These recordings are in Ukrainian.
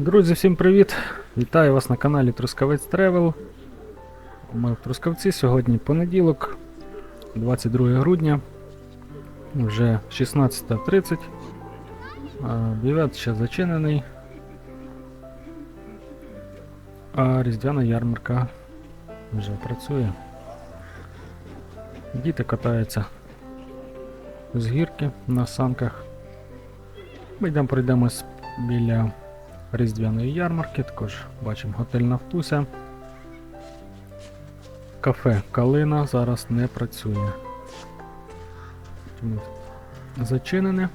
Друзі, всім привіт! Вітаю вас на каналі Трускавець Тревел. Ми в Трускавці сьогодні понеділок, 22 грудня, вже 16.30. А, Бівет ще зачинений. А різдвяна ярмарка вже працює. Діти катаються з гірки на санках. Ми йдемо пройдемось біля Різдвяної ярмарки, також бачимо готель Нафтуся. Кафе Калина зараз не працює. Зачинене.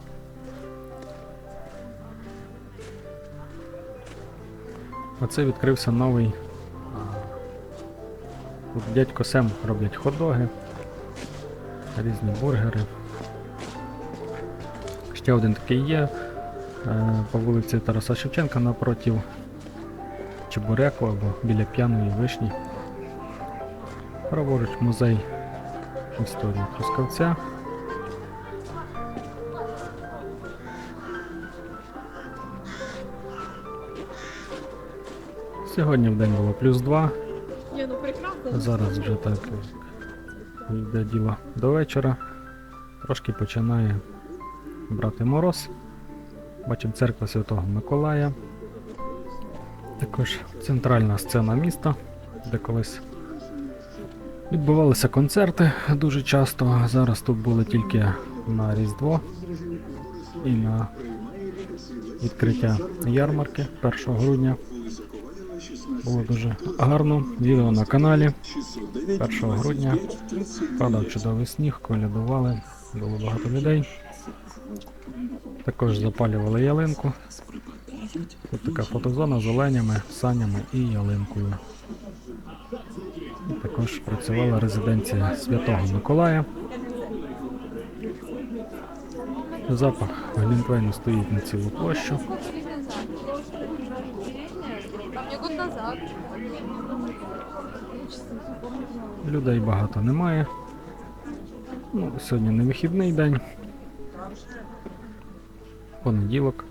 Оце відкрився новий. Тут дядько Сем роблять хот-доги, різні бургери. Ще один такий є по вулиці Тараса Шевченка напротив Чебуреку або біля п'яної вишні. Праворуч музей історії Трускавця. Сьогодні в день було плюс 2, Ні, ну зараз вже так йде діло до вечора. Трошки починає брати мороз. Бачимо церква Святого Миколая. Також центральна сцена міста, де колись відбувалися концерти дуже часто. Зараз тут були тільки на Різдво і на відкриття ярмарки 1 грудня. Було дуже гарно. Відео на каналі 1 грудня. Падав чудовий сніг, колядували, було багато людей. Також запалювали ялинку. Тут така фотозона з оленями, санями і ялинкою. Також працювала резиденція Святого Миколая. Запах Глінтвейну стоїть на цілу площу. Людей багато немає. Ну, сьогодні не вихідний день. Понеділок.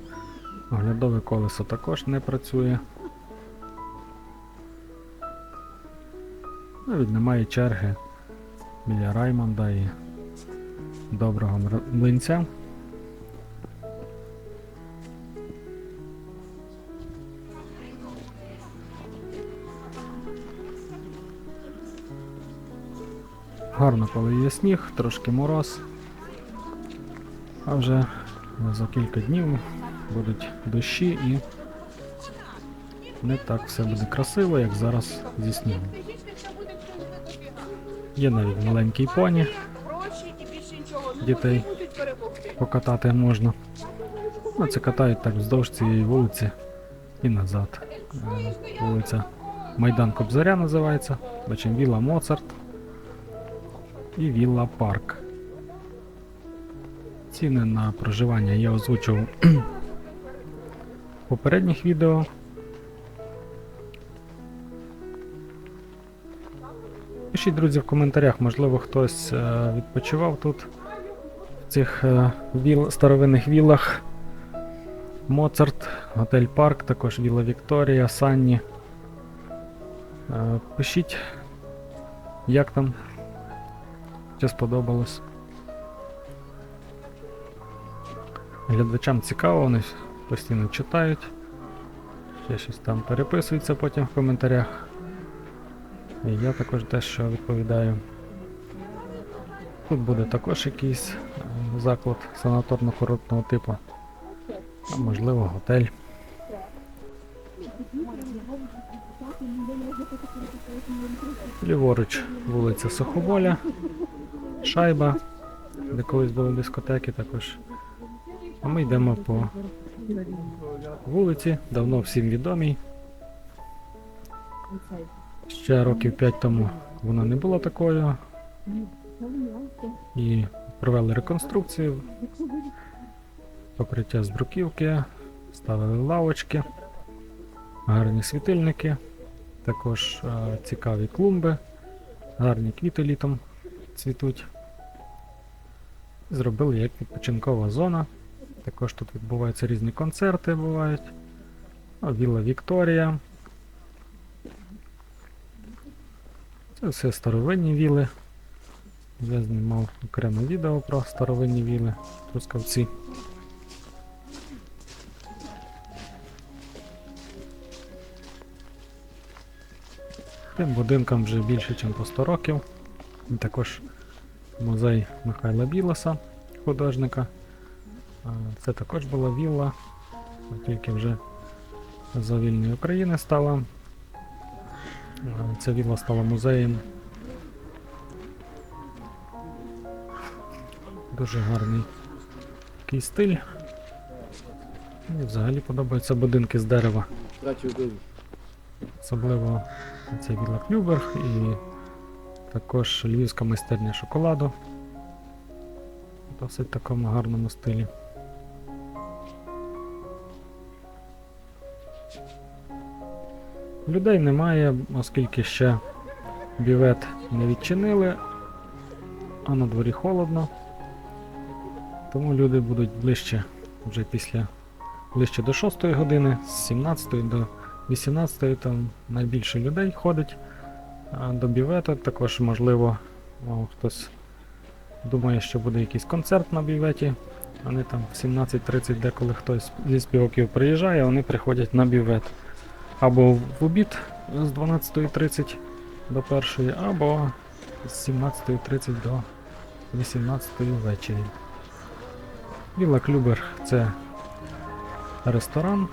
Оглядове колесо також не працює. Навіть немає черги біля Раймонда і доброго млинця. Гарно, коли є сніг, трошки мороз. А вже за кілька днів будуть дощі і не так все буде красиво, як зараз зі снігом. Є навіть маленький поні, Дітей. покатати можна. Ну, це катають так вздовж цієї вулиці і назад. Е, Вулиця Майдан Кобзаря називається. Бачимо Вілла Моцарт і Вілла Парк. Ціни на проживання я озвучив в попередніх відео. Пишіть, друзі, в коментарях, можливо, хтось е, відпочивав тут в цих е, віл, старовинних віллах. Моцарт, Готель Парк, також Вілла Вікторія, Санні. Е, Пишіть, як там, що сподобалось. Глядачам цікаво, вони постійно читають. Ще щось там переписуються потім в коментарях. І я також дещо відповідаю. Тут буде також якийсь е, заклад санаторно-курортного типу. А можливо, готель. Ліворуч вулиця Суховоля, Шайба, де колись були дискотеки також. А ми йдемо по вулиці, давно всім відомій. Ще років 5 тому вона не була такою. І провели реконструкцію, покриття з бруківки, ставили лавочки, гарні світильники, також е, цікаві клумби, гарні квіти літом цвітуть. Зробили як відпочинкова зона. Також тут відбуваються різні концерти бувають. Вілла Вікторія. Це все старовинні віли. Я знімав окреме відео про старовинні віли Трускавці. Тим будинкам вже більше, ніж по 100 років. І також музей Михайла Білоса, художника. Це також була вілла, тільки вже за вільної України стала. Ця вілла стала музеєм. Дуже гарний такий стиль. Мені взагалі подобаються будинки з дерева. Особливо це Вілла Клюберг і також львівська майстерня шоколаду. В Досить такому гарному стилі. Людей немає, оскільки ще бівет не відчинили, а на дворі холодно. Тому люди будуть ближче вже після ближче до 6 години, з 17 до 18 там найбільше людей ходить а, до бівета. Також, можливо, хтось думає, що буде якийсь концерт на біветі. Вони там в 17.30 деколи хтось зі співаків приїжджає, вони приходять на бівет. Або в обід з 12.30 до 1, або з 17.30 до 18 ввечері. Вілла Клюбер це ресторан.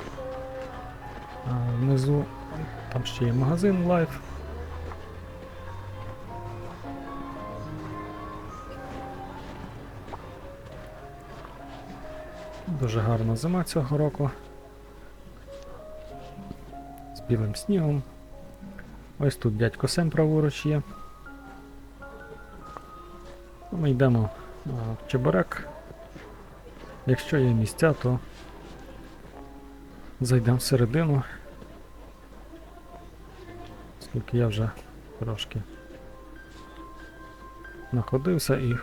Внизу там ще є магазин Life. Дуже гарна зима цього року. Білим снігом. Ось тут дядько Сем праворуч є. Ми йдемо в Чебурек. Якщо є місця, то зайдемо всередину. Оскільки я вже трошки находився і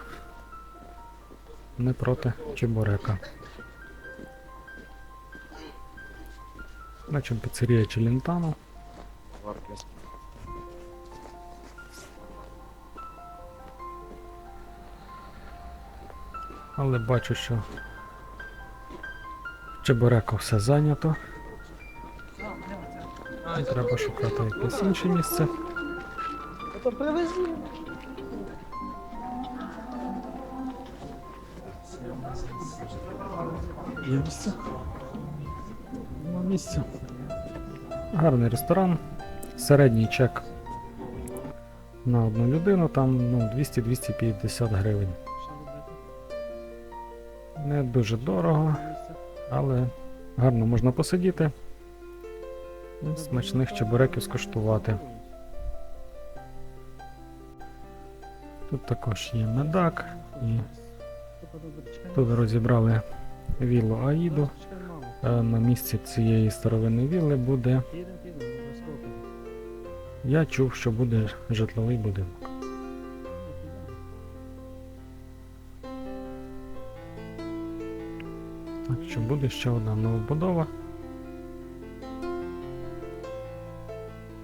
не проти Чебурека. Бачимо піцерія Челентано. Але бачу, що в Чебуреку все зайнято. І Треба шукати якесь інше місце. Є місце? Місця. Гарний ресторан. Середній чек на одну людину, там ну, 200-250 гривень. Не дуже дорого, але гарно можна посидіти і смачних чебуреків скуштувати. Тут також є медак і тут розібрали віллу Аїду. Е, На місці цієї старовинної вілли буде. Я чув, що буде житловий будинок. Так що буде ще одна новобудова.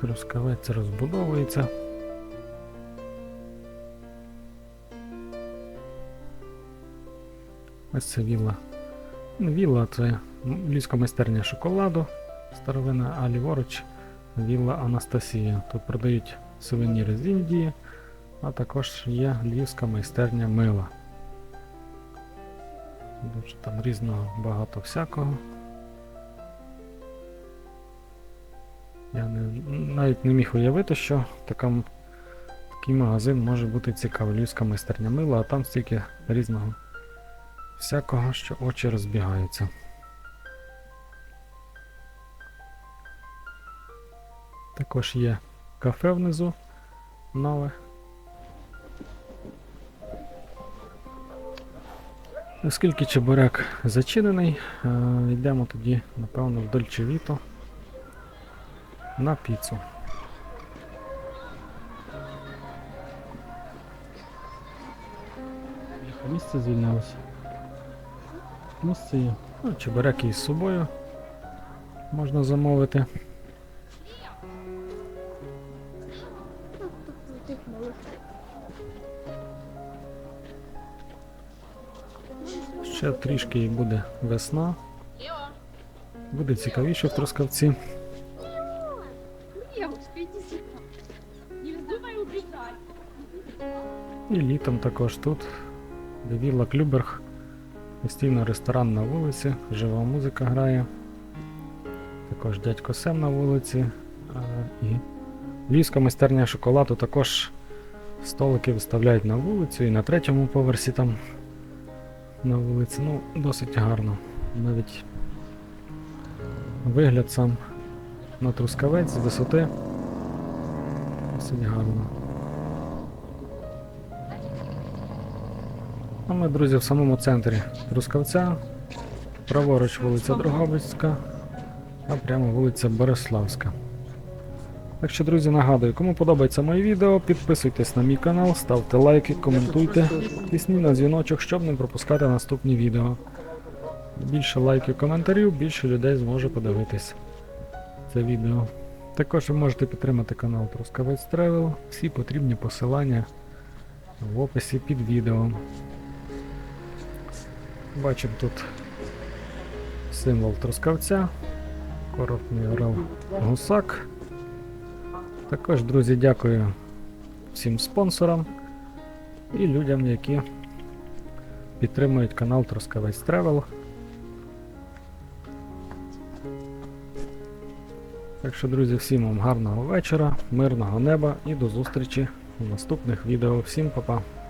Трускавець розбудовується. Ось це вілла. Вілла це львівська майстерня шоколаду старовина, а ліворуч вілла Анастасія. Тут продають сувеніри з Індії, а також є львівська майстерня мила. Дуже там різного багато всякого. Я не, навіть не міг уявити, що така, такий магазин може бути цікавий. Львівська майстерня мила, а там стільки різного всякого, що очі розбігаються. Також є кафе внизу нове. Оскільки чебурек зачинений, е, йдемо тоді, напевно, в Дольче на піцу. Місце звільнилося. Місце є. Ну, чебуреки із собою. можна замовити. Ще трішки і буде весна. Буде цікавіше в Трускавці. І літом також тут. Девіла Клюберг. Постійно ресторан на вулиці, жива музика грає. Також дядько Сем на вулиці. І Львівська майстерня шоколаду також столики виставляють на вулицю і на третьому поверсі там на вулиці. Ну, досить гарно. Навіть вигляд сам на трускавець з висоти. Досить гарно. А ми, друзі, в самому центрі Трускавця. Праворуч вулиця Дрогобицька, а прямо вулиця Бориславська. Так що, друзі, нагадую, кому подобається моє відео, підписуйтесь на мій канал, ставте лайки, коментуйте, тисніть на дзвіночок, щоб не пропускати наступні відео. Більше лайків, коментарів, більше людей зможе подивитись це відео. Також ви можете підтримати канал Трускавець Тревел. Всі потрібні посилання в описі під відео. Бачимо тут символ трускавця, короткий орел гусак. Також, друзі, дякую всім спонсорам і людям, які підтримують канал Троскавець Тревел. Так що, друзі, всім вам гарного вечора, мирного неба і до зустрічі у наступних відео. Всім па-па!